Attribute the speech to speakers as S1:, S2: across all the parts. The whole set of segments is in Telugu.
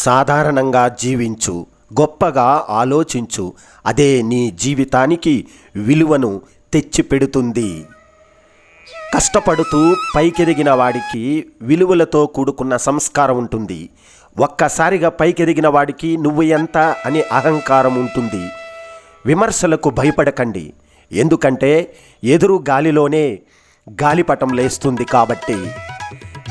S1: సాధారణంగా జీవించు గొప్పగా ఆలోచించు. అదే నీ జీవితానికి విలువను తెచ్చిపెడుతుంది. కష్టపడుతూ పైకెదిగిన వాడికి విలువలతో కూడుకున్న సంస్కారం ఉంటుంది. ఒక్కసారిగా పైకెదిగిన వాడికి నువ్వు ఎంత అని అహంకారం ఉంటుంది. విమర్శలకు భయపడకండి. ఎందుకంటే ఎదురు గాలిలోనే గాలిపటం లేస్తుంది కాబట్టి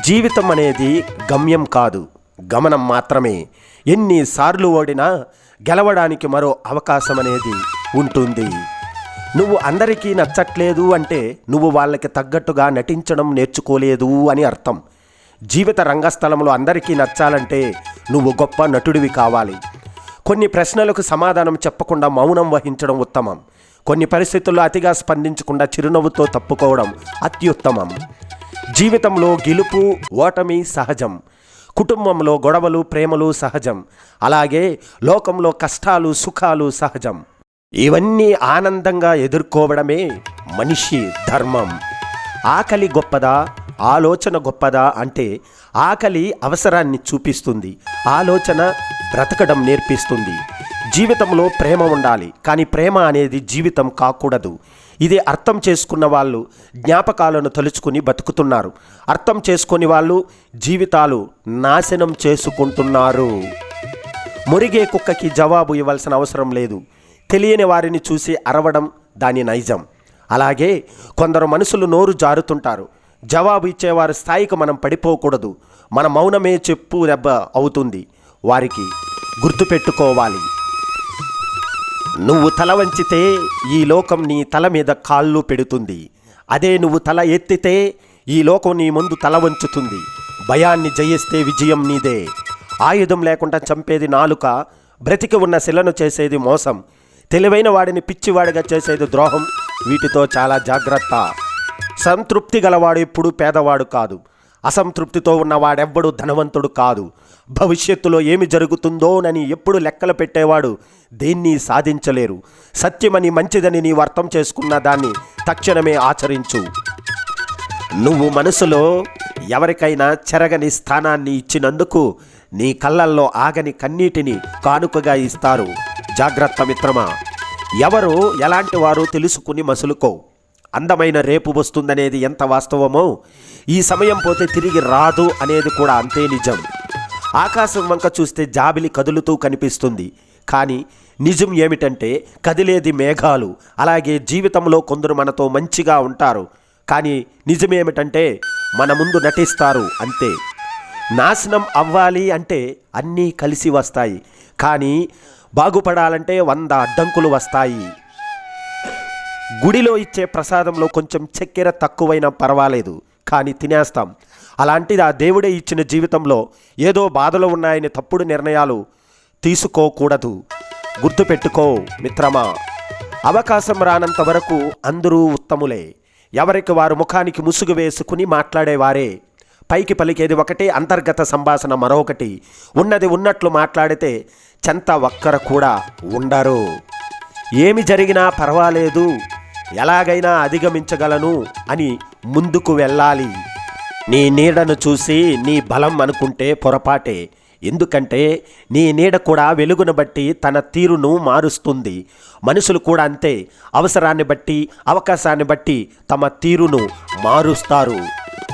S1: జీవితం అనేది గమ్యం కాదు. గమనం మాత్రమే. ఎన్నిసార్లు ఓడినా గెలవడానికి మరో అవకాశం అనేది ఉంటుంది. నువ్వు అందరికీ నచ్చట్లేదు అంటే నువ్వు వాళ్ళకి తగ్గట్టుగా నటించడం నేర్చుకోలేదు అని అర్థం. జీవిత రంగస్థలంలో అందరికీ నచ్చాలంటే నువ్వు గొప్ప నటుడివి కావాలి. కొన్ని ప్రశ్నలకు సమాధానం చెప్పకుండా మౌనం వహించడం ఉత్తమం. కొన్ని పరిస్థితుల్లో అతిగా స్పందించకుండా చిరునవ్వుతో తప్పుకోవడం అత్యుత్తమం. జీవితంలో గెలుపు ఓటమి సహజం. కుటుంబంలో గొడవలు ప్రేమలు సహజం. అలాగే లోకంలో కష్టాలు సుఖాలు సహజం. ఇవన్నీ ఆనందంగా ఎదుర్కోవడమే మనిషి ధర్మం. ఆకలి గొప్పదా ఆలోచన గొప్పదా అంటే ఆకలి అవసరాన్ని చూపిస్తుంది. ఆలోచన బ్రతకడం నేర్పిస్తుంది. జీవితంలో ప్రేమ ఉండాలి. కానీ ప్రేమ అనేది జీవితం కాకూడదు. ఇది అర్థం చేసుకున్న వాళ్ళు జ్ఞాపకాలను తలుచుకుని బతుకుతున్నారు. అర్థం చేసుకుని వాళ్ళు జీవితాలు నాశనం చేసుకుంటున్నారు. మురిగే కుక్కకి జవాబు ఇవ్వాల్సిన అవసరం లేదు. తెలియని వారిని చూసి అరవడం దాని నైజం. అలాగే కొందరు మనుషులు నోరు జారుతుంటారు. జవాబు ఇచ్చేవారి స్థాయికి మనం పడిపోకూడదు. మన మౌనమే చెప్పు దెబ్బ అవుతుంది. వారికి గుర్తుపెట్టుకోవాలి. నువ్వు తల వంచితే ఈ లోకం నీ తల మీద కాళ్ళు పెడుతుంది. అదే నువ్వు తల ఎత్తితే ఈ లోకం నీ ముందు తల వంచుతుంది. భయాన్ని జయిస్తే విజయం నీదే. ఆయుధం లేకుండా చంపేది నాలుక బ్రతికి ఉన్న శిలను చేసేది మోసం. తెలివైన వాడిని పిచ్చివాడిగా చేసేది ద్రోహం. వీటితో చాలా జాగ్రత్త. సంతృప్తి గలవాడు ఎప్పుడు పేదవాడు కాదు. అసంతృప్తితో ఉన్నవాడెవ్వడు ధనవంతుడు కాదు. భవిష్యత్తులో ఏమి జరుగుతుందోనని ఎప్పుడు లెక్కలు పెట్టేవాడు దేన్ని సాధించలేరు. సత్యమని మంచిదని నీవు అర్థం చేసుకున్న దాన్ని తక్షణమే ఆచరించు. నువ్వు మనసులో ఎవరికైనా చెరగని స్థానాన్ని ఇచ్చినందుకు నీ కళ్ళల్లో ఆగని కన్నీటిని కానుకగా ఇస్తారు. జాగ్రత్త మిత్రమా! ఎవరు ఎలాంటి వారు తెలుసుకుని మసులుకో. అందమైన రేపు వస్తుందనేది ఎంత వాస్తవమో ఈ సమయం పోతే తిరిగి రాదు అనేది కూడా అంతే నిజం. ఆకాశం వంక చూస్తే జాబిలి కదులుతూ కనిపిస్తుంది. కానీ నిజం ఏమిటంటే కదిలేది మేఘాలు. అలాగే జీవితంలో కొందరు మనతో మంచిగా ఉంటారు. కానీ నిజమేమిటంటే మన ముందు నటిస్తారు అంతే. నాశనం అవ్వాలి అంటే అన్నీ కలిసి వస్తాయి. కానీ బాగుపడాలంటే వంద అడ్డంకులు వస్తాయి. గుడిలో ఇచ్చే ప్రసాదంలో కొంచెం చక్కెర తక్కువైనా పర్వాలేదు. కానీ తినేస్తాం. అలాంటిది ఆ దేవుడే ఇచ్చిన జీవితంలో ఏదో బాధలు ఉన్నాయని తప్పుడు నిర్ణయాలు తీసుకోకూడదు. గుర్తుపెట్టుకో మిత్రమా అవకాశం రానంత వరకు అందరూ ఉత్తములే. ఎవరికి వారు ముఖానికి ముసుగు వేసుకుని మాట్లాడేవారే. పైకి పలికేది ఒకటి అంతర్గత సంభాషణ మరొకటి. ఉన్నది ఉన్నట్లు మాట్లాడితే చెంత ఒక్కర కూడా ఉండరు. ఏమి జరిగినా పర్వాలేదు ఎలాగైనా అధిగమించగలను అని ముందుకు వెళ్ళాలి. నీ నీడను చూసి నీ బలం అనుకుంటే పొరపాటే. ఎందుకంటే నీ నీడ కూడా వెలుగును బట్టి తన తీరును మారుస్తుంది. మనుషులు కూడా అంతే. అవసరాన్ని బట్టి అవకాశాన్ని బట్టి తమ తీరును మారుస్తారు.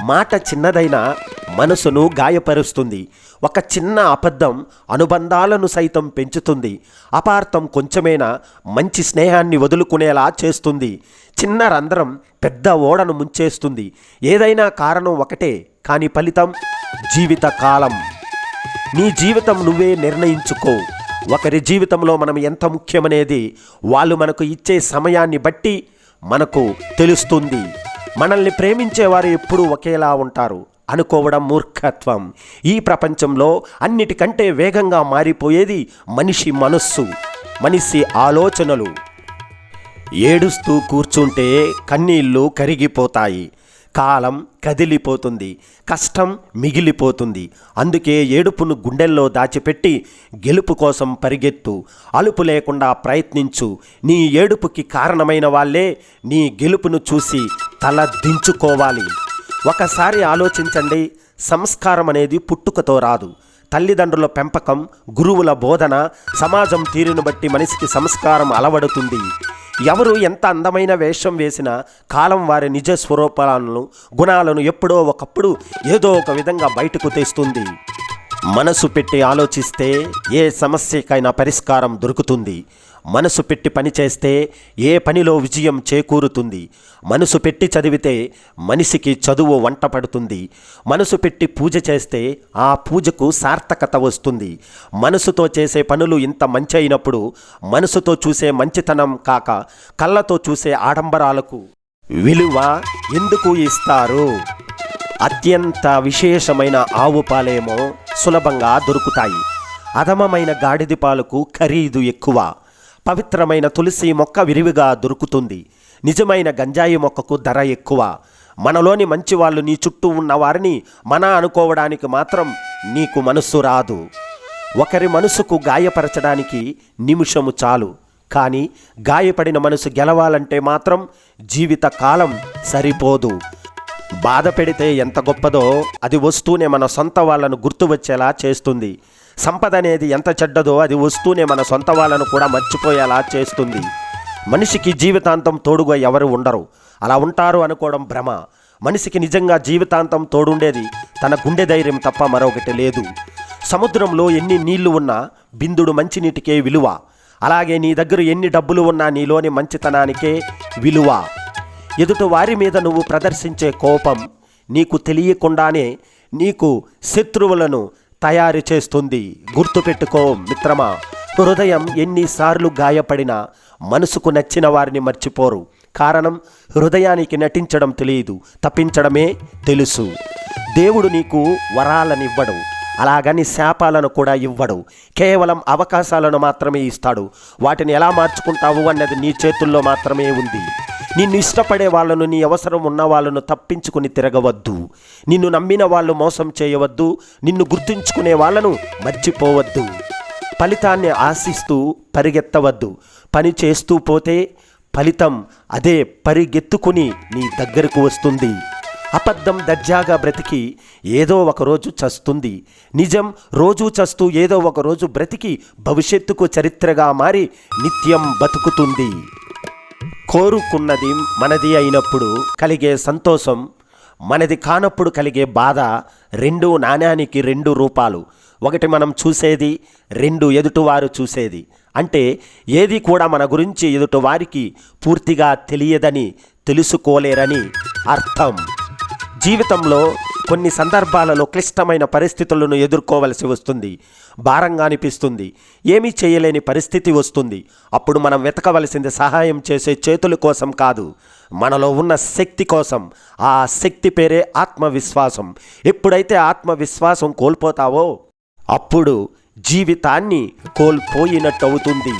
S1: మాట చిన్నదైనా మనసును గాయపరుస్తుంది. ఒక చిన్న అబద్ధం అనుబంధాలను సైతం పెంచుతుంది. అపార్థం కొంచెమైనా మంచి స్నేహాన్ని వదులుకునేలా చేస్తుంది. చిన్న రంధ్రం పెద్ద ఓడను ముంచేస్తుంది. ఏదైనా కారణం ఒకటే కానీ ఫలితం జీవిత కాలం నీ జీవితం నువ్వే నిర్ణయించుకో. ఒకరి జీవితంలో మనం ఎంత ముఖ్యమనేది వాళ్ళు మనకు ఇచ్చే సమయాన్ని బట్టి మనకు తెలుస్తుంది. మనల్ని ప్రేమించేవారు ఎప్పుడూ ఒకేలా ఉంటారు. అనుకోవడం మూర్ఖత్వం. ఈ ప్రపంచంలో అన్నిటికంటే వేగంగా మారిపోయేది మనిషి మనస్సు మనిషి ఆలోచనలు. ఏడుస్తూ కూర్చుంటే కన్నీళ్ళు కరిగిపోతాయి. కాలం కదిలిపోతుంది కష్టం మిగిలిపోతుంది. అందుకే ఏడుపును గుండెల్లో దాచిపెట్టి గెలుపు కోసం పరిగెత్తు అలుపు లేకుండా ప్రయత్నించు. నీ ఏడుపుకి కారణమైన వాళ్ళే నీ గెలుపును చూసి తల దించుకోవాలి ఒకసారి ఆలోచించండి సంస్కారం అనేది పుట్టుకతో రాదు. తల్లిదండ్రుల పెంపకం గురువుల బోధన సమాజం తీరును బట్టి మనిషికి సంస్కారం అలవడుతుంది. ఎవరు ఎంత అందమైన వేషం వేసినా కాలం వారి నిజ స్వరూపాలను గుణాలను ఎప్పుడో ఒకప్పుడు ఏదో ఒక విధంగా బయటకు తెస్తుంది. మనసు పెట్టి ఆలోచిస్తే ఏ సమస్యకైనా పరిష్కారం దొరుకుతుంది. మనసు పెట్టి పని చేస్తే ఏ పనిలో విజయం చేకూరుతుంది. మనసు పెట్టి చదివితే మనిషికి చదువు వంట పడుతుంది. మనసు పెట్టి పూజ చేస్తే ఆ పూజకు సార్థకత వస్తుంది. మనసుతో చేసే పనులు ఇంత మంచి అయినప్పుడు మనసుతో చూసే మంచితనం కాక కళ్ళతో చూసే ఆడంబరాలకు విలువ ఎందుకు ఇస్తారు? అత్యంత విశేషమైన ఆవు పాలేమో సులభంగా దొరుకుతాయి. అధమమైన గాడిది పాలకు ఖరీదు ఎక్కువ. పవిత్రమైన తులసి మొక్క విరివిగా దొరుకుతుంది. నిజమైన గంజాయి మొక్కకు ధర ఎక్కువ. మనలోని మంచివాళ్ళు నీ చుట్టూ ఉన్న వారిని మన అనుకోవడానికి మాత్రం నీకు మనస్సు రాదు. ఒకరి మనసుకు గాయపరచడానికి నిమిషము చాలు. కానీ గాయపడిన మనసు గెలవాలంటే మాత్రం జీవిత కాలం సరిపోదు. బాధ పెడితే ఎంత గొప్పదో అది వస్తూనే మన సొంత వాళ్ళను గుర్తు వచ్చేలా చేస్తుంది. సంపద అనేది ఎంత చెడ్డదో అది వస్తూనే మన సొంత వాళ్ళను కూడా మర్చిపోయేలా చేస్తుంది. మనిషికి జీవితాంతం తోడుగా ఎవరు ఉండరు. అలా ఉంటారు అనుకోవడం భ్రమ. మనిషికి నిజంగా జీవితాంతం తోడుండేది తన గుండె ధైర్యం తప్ప మరొకటి లేదు. సముద్రంలో ఎన్ని నీళ్ళు ఉన్నా బిందుడు మంచినీటికే విలువ. అలాగే నీ దగ్గర ఎన్ని డబ్బులు ఉన్నా నీలోని మంచితనానికే విలువ. ఎదుటి వారి మీద నువ్వు ప్రదర్శించే కోపం నీకు తెలియకుండానే నీకు శత్రువులను తయారు చేస్తుంది. గుర్తుపెట్టుకో మిత్రమా హృదయం ఎన్నిసార్లు గాయపడినా మనసుకు నచ్చిన వారిని మర్చిపోరు. కారణం హృదయానికి నటించడం తెలియదు తప్పించడమే తెలుసు. దేవుడు నీకు వరాలనివ్వడు అలాగని శాపాలను కూడా ఇవ్వడు. కేవలం అవకాశాలను మాత్రమే ఇస్తాడు. వాటిని ఎలా మార్చుకుంటావు అన్నది నీ చేతుల్లో మాత్రమే ఉంది. నిన్ను ఇష్టపడే వాళ్ళను నీ అవసరం ఉన్న వాళ్ళను తప్పించుకుని తిరగవద్దు. నిన్ను నమ్మిన వాళ్ళు మోసం చేయవద్దు. నిన్ను గుర్తుంచుకునే వాళ్ళను మర్చిపోవద్దు. ఫలితాన్ని ఆశిస్తూ పరిగెత్తవద్దు. పని చేస్తూ పోతే ఫలితం అదే పరిగెత్తుకుని నీ దగ్గరకు వస్తుంది. అబద్ధం దర్జాగా బ్రతికి ఏదో ఒకరోజు చస్తుంది. నిజం రోజూ చస్తూ ఏదో ఒకరోజు బ్రతికి భవిష్యత్తుకు చరిత్రగా మారి నిత్యం బతుకుతుంది. కోరుకున్నది మనది అయినప్పుడు కలిగే సంతోషం మనది కానప్పుడు కలిగే బాధ రెండు నాణ్యానికి రెండు రూపాలు. ఒకటి మనం చూసేది రెండు ఎదుటివారు చూసేది. అంటే ఏది కూడా మన గురించి ఎదుటివారికి పూర్తిగా తెలియదని తెలుసుకోలేరని అర్థం. జీవితంలో కొన్ని సందర్భాలలో క్లిష్టమైన పరిస్థితులను ఎదుర్కోవలసి వస్తుంది. భారంగా అనిపిస్తుంది. ఏమీ చేయలేని పరిస్థితి వస్తుంది. అప్పుడు మనం వెతకవలసింది సహాయం చేసే చేతుల కోసం కాదు మనలో ఉన్న శక్తి కోసం. ఆ శక్తి పేరే ఆత్మవిశ్వాసం. ఎప్పుడైతే ఆత్మవిశ్వాసం కోల్పోతావో అప్పుడు జీవితాన్ని కోల్పోయినట్టు అవుతుంది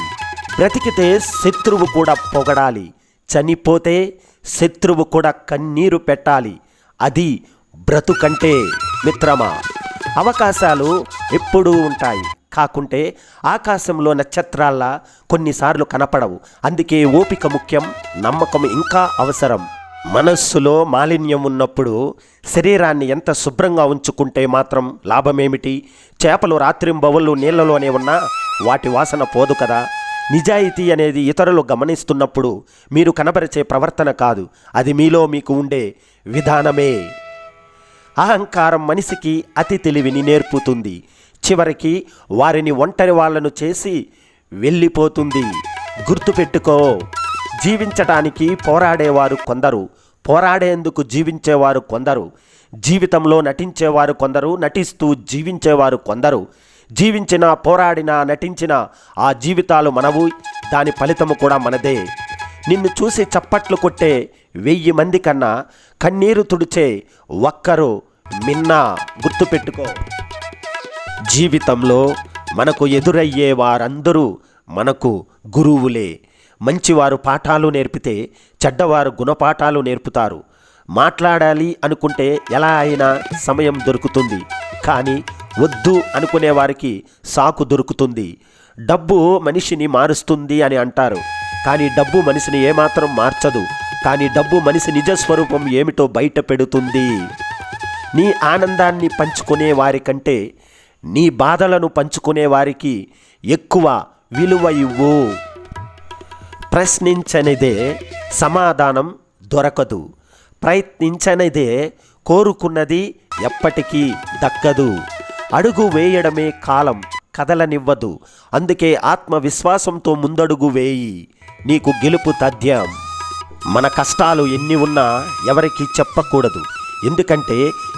S1: బ్రతికితే శత్రువు కూడా పొగడాలి. చనిపోతే శత్రువు కూడా కన్నీరు పెట్టాలి. అది బ్రతుకంటే మిత్రమా? అవకాశాలు ఎప్పుడూ ఉంటాయి. కాకుంటే ఆకాశంలో నక్షత్రాల్లా కొన్నిసార్లు కనపడవు. అందుకే ఓపిక ముఖ్యం నమ్మకం ఇంకా అవసరం. మనస్సులో మాలిన్యం ఉన్నప్పుడు శరీరాన్ని ఎంత శుభ్రంగా ఉంచుకుంటే మాత్రం లాభమేమిటి? చేపలు రాత్రింబవళ్ళు నీళ్ళలోనే ఉన్నా వాటి వాసన పోదు కదా? నిజాయితీ అనేది ఇతరులు గమనిస్తున్నప్పుడు మీరు కనబరిచే ప్రవర్తన కాదు. అది మీలో మీకు ఉండే విధానమే. అహంకారం మనిషికి అతి తెలివిని నేర్పుతుంది. చివరికి వారిని ఒంటరి వాళ్ళను చేసి వెళ్ళిపోతుంది. గుర్తుపెట్టుకో జీవించటానికి పోరాడేవారు కొందరు పోరాడేందుకు జీవించేవారు కొందరు జీవితంలో నటించేవారు కొందరు నటిస్తూ జీవించేవారు కొందరు. జీవించిన పోరాడినా నటించిన ఆ జీవితాలు మనవు దాని ఫలితము కూడా మనదే. నిన్ను చూసి చప్పట్లు కొట్టే వెయ్యి మంది కన్నా కన్నీరు తుడిచే ఒక్కరు మిన్నా గుర్తుపెట్టుకో. జీవితంలో మనకు ఎదురయ్యే వారందరూ మనకు గురువులే. మంచివారు పాఠాలు నేర్పితే చెడ్డవారు గుణపాఠాలు నేర్పుతారు. మాట్లాడాలి అనుకుంటే ఎలా అయినా సమయం దొరుకుతుంది. కానీ వద్దు అనుకునే వారికి సాకు దొరుకుతుంది. డబ్బు మనిషిని మారుస్తుంది అని అంటారు. కానీ డబ్బు మనిషిని ఏమాత్రం మార్చదు. కానీ డబ్బు మనిషి నిజ స్వరూపం ఏమిటో బయట పెడుతుంది. నీ ఆనందాన్ని పంచుకునే వారికంటే నీ బాధలను పంచుకునే వారికి ఎక్కువ విలువ ఇవ్వు. ప్రశ్నించనిదే సమాధానం దొరకదు. ప్రయత్నించనిదే కోరుకున్నది ఎప్పటికీ దక్కదు. అడుగు వేయడమే కాలం కదలనివ్వదు. అందుకే ఆత్మవిశ్వాసంతో ముందడుగు వేయి. నీకు గెలుపు తథ్యం మన కష్టాలు ఎన్ని ఉన్నా ఎవరికి చెప్పకూడదు. ఎందుకంటే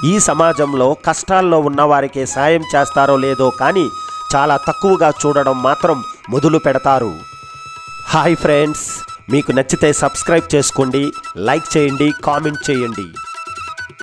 S1: ఈ సమాజంలో కష్టాల్లో ఉన్నవారికే సాయం చేస్తారో లేదో కానీ చాలా తక్కువగా చూడడం మాత్రం మొదలు పెడతారు. హాయ్ ఫ్రెండ్స్ మీకు నచ్చితే సబ్స్క్రైబ్ చేసుకోండి లైక్ చేయండి కామెంట్ చేయండి.